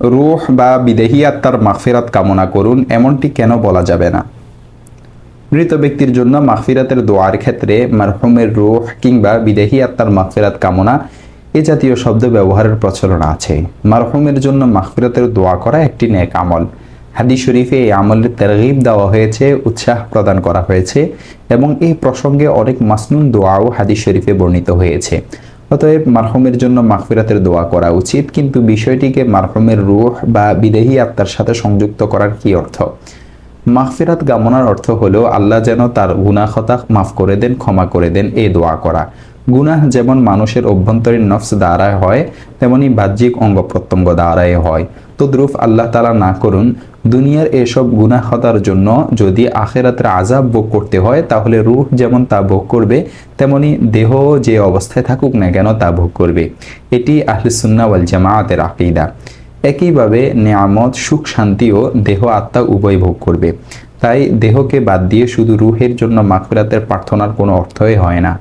রুহ বা বিদেহী আত্মার মাগফিরাত কামনা করুন, এমনটি কেন বলা যাবে না? মৃত ব্যক্তির জন্য মাগফিরাতের দোয়ার ক্ষেত্রে মারহুমের রুহ কিংবা বিদেহী আত্মার মাগফিরাত কামনা এ জাতীয় শব্দ ব্যবহারের প্রচলন আছে। মারহুমের জন্য মাগফিরাতের দোয়া করা একটি নেক আমল। হাদি শরীফে এই আমলের তেরগিব দেওয়া হয়েছে, উৎসাহ প্রদান করা হয়েছে এবং এই প্রসঙ্গে অনেক মাসনুন দোয়াও হাদি শরীফে বর্ণিত হয়েছে। অতএব মারহুমের জন্য মাহফিরাতের দোয়া করা উচিত, কিন্তু বিষয়টিকে মারহুমের রুহ বা বিদেহী আত্মার সাথে সংযুক্ত করার কি অর্থ? মাহফিরাত গামনার অর্থ হলো, আল্লাহ যেন তার গুনাখতা মাফ করে দেন, ক্ষমা করে দেন এ দোয়া করা। গুনাহ যেমন মানুষের অভ্যন্তরীণ নফস দ্বারায় হয়, তেমনি বাহ্যিক অঙ্গ প্রত্যঙ্গ দ্বারায় হয়। তদ্রুপ আল্লাহ তালা না করুন, দুনিয়ার এসব গুনাহ খতার জন্য যদি আখেরাতের আজাব ভোগ করতে হয়, তাহলে রুহ যেমন তা ভোগ করবে, তেমনি দেহ যে অবস্থায় থাকুক না কেন তা ভোগ করবে। এটি আহলুসুন্না ওয়াল জামায়াতের আকিদা। একইভাবে নেয়ামত, সুখ শান্তিও দেহ আত্মা উভয় ভোগ করবে। তাই দেহকে বাদ দিয়ে শুধু রুহের জন্য মাগফিরাতের প্রার্থনার কোনো অর্থই হয় না।